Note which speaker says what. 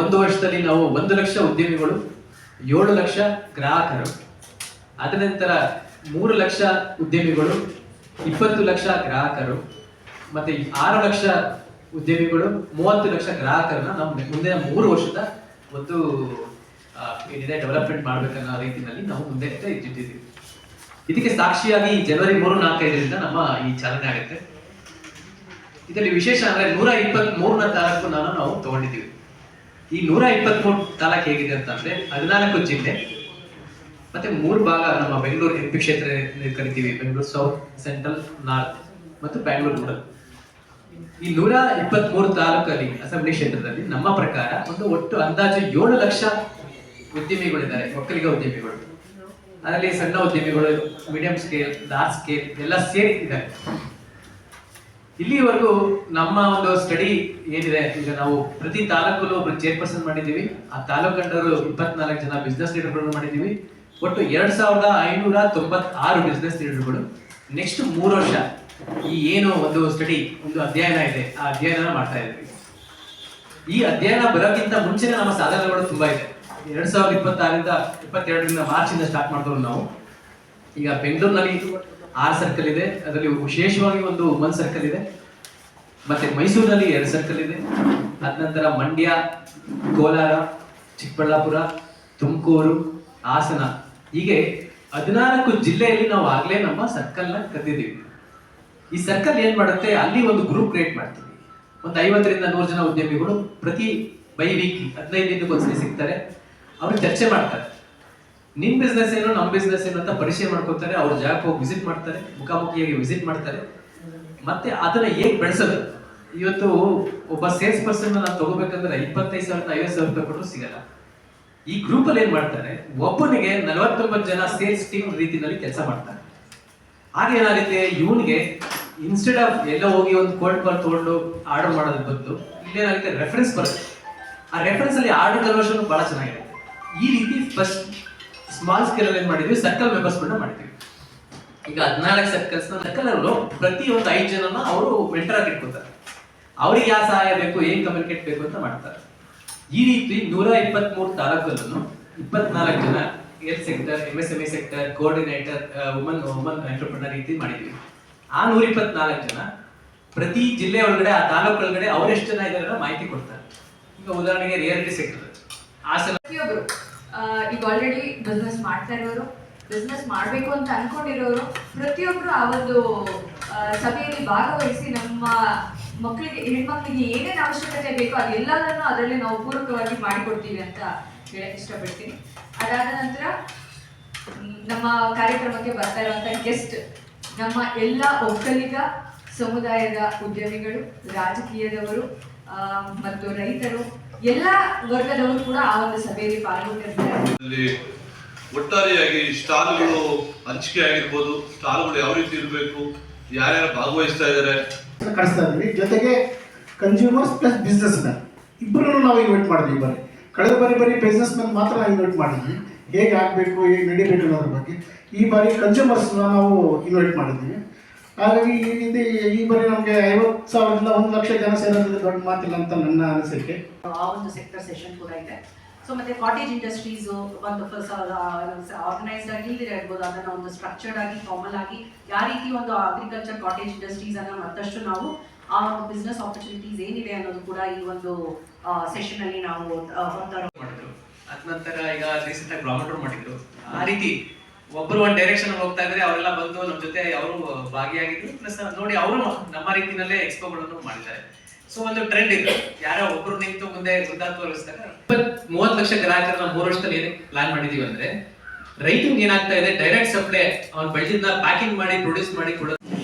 Speaker 1: ಒಂದು ವರ್ಷದಲ್ಲಿ ನಾವು ಒಂದು ಲಕ್ಷ ಉದ್ಯಮಿಗಳು, ಏಳು ಲಕ್ಷ ಗ್ರಾಹಕರು ಅದ ನಂತರ ಮೂರು ಲಕ್ಷ ಉದ್ಯಮಿಗಳು, ಇಪ್ಪತ್ತು ಲಕ್ಷ ಗ್ರಾಹಕರು, ಮತ್ತೆ ಆರು ಲಕ್ಷ ಉದ್ಯಮಿಗಳು, ಮೂವತ್ತು ಲಕ್ಷ ಗ್ರಾಹಕರನ್ನ ನಾವು ಮುಂದಿನ ಮೂರು ವರ್ಷದ ಒಂದು ಏನಿದೆ ಡೆವಲಪ್ಮೆಂಟ್ ಮಾಡ್ಬೇಕನ್ನೋ ರೀತಿಯಲ್ಲಿ ನಾವು ಮುಂದೆ ಇಟ್ಟಿದ್ದೀವಿ. ಇದಕ್ಕೆ ಸಾಕ್ಷಿಯಾಗಿ ಜನವರಿ ಮೂರು ನಾಲ್ಕೈದರಿಂದ ನಮ್ಮ ಈ ಚಾಲನೆ ಆಗುತ್ತೆ. ಇದರಲ್ಲಿ ವಿಶೇಷ ಅಂದ್ರೆ ನೂರ ಇಪ್ಪತ್ತ್ ಮೂರನ ತಾರೀಕು ನಾನು ನಾವು ತಗೊಂಡಿದ್ದೀವಿ. ಈ ನೂರ ಇಪ್ಪತ್ಮೂರು ತಾಲೂಕು ಹೇಗಿದೆ ಅಂತಂದ್ರೆ ಹದಿನಾಲ್ಕು ಜಿಲ್ಲೆ. ಮತ್ತೆ ಮೂರು ಭಾಗ ನಮ್ಮ ಬೆಂಗಳೂರು ಎಂ ಪಿ ಕ್ಷೇತ್ರ ಕರಿತೀವಿ. ಬೆಂಗಳೂರು ಸೌತ್ ಸೆಂಟ್ರಲ್ ನಾರ್ತ್ ಮತ್ತು ಬ್ಯಾಂಗ್ಳೂರ್ ರೂರಲ್ ಈ ನೂರ ಇಪ್ಪತ್ತ್ ಮೂರು ತಾಲೂಕಲ್ಲಿ ಅಸೆಂಬ್ಲಿ ಕ್ಷೇತ್ರದಲ್ಲಿ ನಮ್ಮ ಪ್ರಕಾರ ಒಂದು ಒಟ್ಟು ಅಂದಾಜು ಏಳು ಲಕ್ಷ ಉದ್ಯಮಿಗಳಿದ್ದಾರೆ, ಒಕ್ಕಲಿಗ ಉದ್ಯಮಿಗಳು. ಅದರಲ್ಲಿ ಸಣ್ಣ ಉದ್ಯಮಿಗಳು ಮೀಡಿಯಂ ಸ್ಕೇಲ್ ಲಾರ್ಜ್ ಸ್ಕೇಲ್ ಎಲ್ಲ ಸೇರಿ ಇದ್ದಾರೆ. ಇಲ್ಲಿವರೆಗೂ ನಮ್ಮ ಒಂದು ಸ್ಟಡಿ ಏನಿದೆ, ಈಗ ನಾವು ಪ್ರತಿ ತಾಲೂಕಲ್ಲೂ ಒಬ್ರು ಚೇರ್ಪರ್ಸನ್ ಮಾಡಿದ್ದೀವಿ. ಆ ತಾಲೂಕಂಡರು ಇಪ್ಪತ್ನಾಲ್ಕು ಜನ ಬಿಸ್ನೆಸ್ ಲೀಡರ್ಗಳನ್ನು ಮಾಡಿದ್ದೀವಿ. ಒಟ್ಟು ಎರಡು ಸಾವಿರದ ಐನೂರ ತೊಂಬತ್ತಾರು ಬಿಸ್ನೆಸ್ ಲೀಡರ್ಗಳು ನೆಕ್ಸ್ಟ್ ಮೂರು ವರ್ಷ ಈ ಏನು ಒಂದು ಸ್ಟಡಿ ಒಂದು ಅಧ್ಯಯನ ಇದೆ, ಆ ಅಧ್ಯಯನ ಮಾಡ್ತಾ ಇದ್ದೀವಿ. ಈ ಅಧ್ಯಯನ ಬರೋಕ್ಕಿಂತ ಮುಂಚೆನೆ ನಮ್ಮ ಸಾಧನೆಗಳು ತುಂಬಾ ಇದೆ. ಎರಡ್ ಸಾವಿರದ ಇಪ್ಪತ್ತಾರರಿಂದ ಇಪ್ಪತ್ತೆರಡರಿಂದ ಮಾರ್ಚ್ ಇಂದ ಸ್ಟಾರ್ಟ್ ಮಾಡಿದ್ರು ನಾವು. ಈಗ ಬೆಂಗಳೂರಿನಲ್ಲಿ ಆರು ಸರ್ಕಲ್ ಇದೆ. ಅದರಲ್ಲಿ ವಿಶೇಷವಾಗಿ ಒಂದು ವುಮನ್ ಸರ್ಕಲ್ ಇದೆ. ಮತ್ತೆ ಮೈಸೂರಿನಲ್ಲಿ ಎರಡು ಸರ್ಕಲ್ ಇದೆ. ಅದ ನಂತರ ಮಂಡ್ಯ, ಕೋಲಾರ, ಚಿಕ್ಕಬಳ್ಳಾಪುರ, ತುಮಕೂರು, ಹಾಸನ. ಹೀಗೆ ಹದಿನಾಲ್ಕು ಜಿಲ್ಲೆಯಲ್ಲಿ ನಾವು ಆಗ್ಲೇ ನಮ್ಮ ಸರ್ಕಲ್ನ ಕದ್ದಿದ್ದೀವಿ ಈ ಸರ್ಕಲ್ ಏನ್ ಮಾಡುತ್ತೆ? ಅಲ್ಲಿ ಒಂದು ಗ್ರೂಪ್ ಕ್ರಿಯೇಟ್ ಮಾಡ್ತೀವಿ. ಒಂದು ಐವತ್ತರಿಂದ ನೂರು ಜನ ಉದ್ಯಮಿಗಳು ಪ್ರತಿ ಬೈ ವೀಕ್ ಹದಿನೈದು ದಿನಕ್ಕೊಂದ್ಸರಿ ಸಿಗ್ತಾರೆ. ಅವರು ಚರ್ಚೆ ಮಾಡ್ತಾರೆ. ನಿಮ್ ಬಿಸ್ನೆಸ್ ಏನು, ನಮ್ ಬಿಸ್ನೆಸ್ ಏನು ಅಂತ ಪರಿಚಯ ಮಾಡ್ಕೊತಾರೆ ಅವ್ರ ಜಾಗಕ್ಕೆ ಹೋಗಿ ವಿಸಿಟ್ ಮಾಡ್ತಾರೆ, ಮುಖಾಮುಖಿಯಾಗಿ ವಿಸಿಟ್ ಮಾಡ್ತಾರೆ. ಮತ್ತೆ ಅದನ್ನ ಹೇಗ್ ಬೆಳೆಸೋದು? ಇವತ್ತು ಒಬ್ಬ ಸೇಲ್ಸ್ ಪರ್ಸನ್ ನಾವು ತಗೋಬೇಕಂದ್ರೆ ಇಪ್ಪತ್ತೈದು ಸಾವಿರದ ಐವತ್ತು ಸಾವಿರ ರೂಪಾಯಿ ಕೊಟ್ಟರು ಸಿಗಲ್ಲ. ಈ ಗ್ರೂಪ್ ಅಲ್ಲಿ ಏನ್ ಮಾಡ್ತಾರೆ? ಒಬ್ಬನಿಗೆ ನಲವತ್ತೊಂಬತ್ತು ಜನ ಸೇಲ್ಸ್ ಟೀಮ್ ರೀತಿಯಲ್ಲಿ ಕೆಲಸ ಮಾಡ್ತಾರೆ. ಆಗ ಏನಾಗುತ್ತೆ? ಇವನಿಗೆ ಇನ್ಸ್ಟೆಡ್ ಆಫ್ ಎಲ್ಲ ಹೋಗಿ ಒಂದು ಕೋಲ್ಡ್ ಕಾಲ್ ತಗೊಂಡು ಆರ್ಡರ್ ಮಾಡೋದು ಬಂದು, ಇಲ್ಲೇನಾಗುತ್ತೆ? ರೆಫರೆನ್ಸ್ ಬರುತ್ತೆ. ಆ ರೆಫರೆನ್ಸ್ ಅಲ್ಲಿ ಆರ್ಡರ್ ಕನ್ವರ್ಷನ್ ಬಹಳ ಚೆನ್ನಾಗಿರುತ್ತೆ. ಈ ರೀತಿ ಫಸ್ಟ್ ಸ್ಮಾಲ್ ಸ್ಕೇಲ್ ಅಲ್ಲಿ ಏನ್ ಮಾಡಿದ್ವಿ? ಸರ್ಕಲ್ ಮೆಂಬರ್ಸ್ ಮಾಡಿದ್ವಿ. ಈಗ ಹದಿನಾಲ್ಕು ಸರ್ಕಲ್ಸ್ ಸರ್ಕಲ್ ಅವರು ಪ್ರತಿ ಒಂದು ಐದು ಜನನ ಅವರು ಮೆಂಟರ್ ಆಗಿ ಇಟ್ಕೋತಾರೆ. ಅವ್ರಿಗೆ ಯಾವ ಸಹಾಯ ಬೇಕು ಏನ್ ಕಮ್ಯುನಿಕೇಟ್ ಬೇಕು ಅಂತ ಮಾಡ್ತಾರೆ. ಈ ರೀತಿ ನೂರ ಇಪ್ಪತ್ತ್ ಮೂರು ತಾಲೂಕಲ್ಲೂ ಇಪ್ಪತ್ನಾಲ್ಕು ಜನ air sector M S M E sector coordinator woman woman entrepreneur ರೀತಿ ಮಾಡಿದ್ವಿ. ಆ ನೂರ ಇಪ್ಪತ್ನಾಲ್ಕು ಜನ ಪ್ರತಿ ಜಿಲ್ಲೆ ಒಳಗಡೆ ಆ ತಾಲೂಕು ಒಳಗಡೆ ಅವರೆಷ್ಟು ಜನ ಇದಾರೆ ಮಾಹಿತಿ ಕೊಡ್ತಾರೆ. ಈಗ ಉದಾಹರಣೆಗೆ ರಿಯಾಲಿಟಿ ಸೆಕ್ಟರ್
Speaker 2: ಆ, ಈಗ ಆಲ್ರೆಡಿ ಬಿಸ್ನೆಸ್ ಮಾಡ್ತಾ ಇರೋರು ಬಿಸ್ನೆಸ್ ಮಾಡಬೇಕು ಅಂತ ಅನ್ಕೊಂಡಿರೋರು ಪ್ರತಿಯೊಬ್ಬರು ಆ ಒಂದು ಸಭೆಯಲ್ಲಿ ಭಾಗವಹಿಸಿ ನಮ್ಮ ಮಕ್ಕಳಿಗೆ, ಹೆಣ್ಮಕ್ಳಿಗೆ ಏನೇನು ಅವಶ್ಯಕತೆ ಬೇಕೋ ಅದೆಲ್ಲದನ್ನು ಅದರಲ್ಲಿ ನಾವು ಪೂರಕವಾಗಿ ಮಾಡಿಕೊಡ್ತೀವಿ ಅಂತ ಹೇಳಕ್ ಇಷ್ಟಪಡ್ತೀನಿ. ಅದಾದ ನಂತರ ನಮ್ಮ ಕಾರ್ಯಕ್ರಮಕ್ಕೆ ಬರ್ತಾ ಇರುವಂಥ ಗೆಸ್ಟ್ ನಮ್ಮ ಎಲ್ಲ ಒಕ್ಕಲಿಗ ಸಮುದಾಯದ ಉದ್ಯಮಿಗಳು, ರಾಜಕೀಯದವರು ಮತ್ತು ರೈತರು ಎಲ್ಲ ವರ್ಗದವರು ಕೂಡ ಆ ಒಂದು ಸಭೆಯಲ್ಲಿ ಪಾಲ್ಗೊಂಡಿರ್ತಾರೆ.
Speaker 3: ಒಟ್ಟಾರೆಯಾಗಿ ಸ್ಟಾಲ್ಗಳು ಹಂಚಿಕೆ ಆಗಿರ್ಬೋದು ಸ್ಟಾಲ್ಗಳು ಯಾವ ರೀತಿ ಇರಬೇಕು ಯಾರ್ಯಾರು ಭಾಗವಹಿಸ್ತಾ ಇದ್ದಾರೆ
Speaker 4: ಕಳಿಸ್ತಾ ಇದ್ವಿ ಜೊತೆಗೆ ಕನ್ಸ್ಯೂಮರ್ಸ್ ಪ್ಲಸ್ ಬಿಸ್ನೆಸ್ ಮ್ಯಾನ್ ಇಬ್ಬರನ್ನು ನಾವು ಇನ್ವೈಟ್ ಮಾಡಿದ್ವಿ ಈ ಬಾರಿ. ಕಳೆದ ಬಾರಿ ಬರೀ ಬಿಸ್ನೆಸ್ ಮ್ಯಾನ್ ಮಾತ್ರ ನಾವು ಇನ್ವೈಟ್ ಮಾಡಿದ್ವಿ. ಹೇಗೆ ಆಗಬೇಕು ಹೇಗೆ ನಡಿಬೇಕು ಅನ್ನೋದ್ರ ಬಗ್ಗೆ ಈ ಬಾರಿ ಕನ್ಸ್ಯೂಮರ್ಸ್ನ ನಾವು ಇನ್ವೈಟ್ ಮಾಡಿದ್ವಿ. ಹಾಗಾಗಿ ಈ ರೀತಿ ಈ ಬಾರಿ ನಮಗೆ ಐವತ್ತು ಸಾವಿರದಿಂದ ಒಂದು ಲಕ್ಷ ಜನ ಸೇರೋದ್ರಿಂದ ದೊಡ್ಡ ಮಾತಿಲ್ಲ ಅಂತ ನನ್ನ ಅನಿಸಿಕೆ.
Speaker 5: ಆ ಒಂದು ಸೆಕ್ಟರ್ ಸೆಷನ್ ಕೂಡ ಇದೆ. ಸೊ ಮತ್ತೆ ಕಾಟೇಜ್ ಇಂಡಸ್ಟ್ರೀಸ್ ಒಂದು ಆರ್ಗನೈಸ್ಡ್ ಆಗಿ ಇಲ್ದಿರ ಇರ್ಬೋದು ಅದನ್ನ ಒಂದು ಸ್ಟ್ರಕ್ಚರ್ಡ್ ಆಗಿ ಫಾರ್ಮಲ್ ಆಗಿ ಯಾವ ರೀತಿ ಒಂದು ಅಗ್ರಿಕಲ್ಚರ್ ಕಾಟೇಜ್ ಇಂಡಸ್ಟ್ರೀಸ್ ಅನ್ನ ಮತ್ತಷ್ಟು ನಾವು ಆ ಒಂದು ಬಿಸ್ನೆಸ್ ಆಪರ್ಚುನಿಟೀಸ್ ಏನಿದೆ ಅನ್ನೋದು ಕೂಡ ಈ ಒಂದು ಸೆಷನ್ ಅಲ್ಲಿ ನಾವು ಹೊರತರ
Speaker 1: ಮಾಡಿದ್ರು. ಅದ ನಂತರ ಈಗ ರೀಸೆಂಟ್ ಆಗಿ ಮಾಡಿದ್ರು. ಆ ರೀತಿ ಒಬ್ರು ಒಂದ್ ಡೈರೆಕ್ಷನ್ ಹೋಗ್ತಾ ಇದ್ರೆ ಅವರೆಲ್ಲ ಬಂದು ನಮ್ ಜೊತೆ ಅವರು ಭಾಗಿಯಾಗಿದ್ರು ಪ್ಲಸ್ ನೋಡಿ ಅವರು ನಮ್ಮ ರೀತಿನಲ್ಲೇ ಎಕ್ಸ್ಪೋಗಳನ್ನು ಮಾಡಿದ್ದಾರೆ. ಸೊ ಒಂದು ಟ್ರೆಂಡ್ ಇದೆ. ಯಾರೋ ಒಬ್ರು ನಿಂತು ಮುಂದೆ ಗುದ್ದಾಟ ತೋರಿಸ್ತಾರೆ. ಮೂವತ್ತು ಲಕ್ಷ ಗ್ರಾಹಕರನ್ನ ಮೂರು ವರ್ಷದಲ್ಲಿ ಏನೇ ಪ್ಲಾನ್ ಮಾಡಿದೀವಿ ಅಂದ್ರೆ ರೈತನಿಗೆ ಏನಾಗ್ತಾ ಇದೆ ಡೈರೆಕ್ಟ್ ಸಪ್ಲೈ ಅವ್ನು ಬೆಳೆದಿದ್ನ ಪ್ಯಾಕಿಂಗ್ ಮಾಡಿ ಪ್ರೊಡ್ಯೂಸ್ ಮಾಡಿ ಕೊಡೋದು.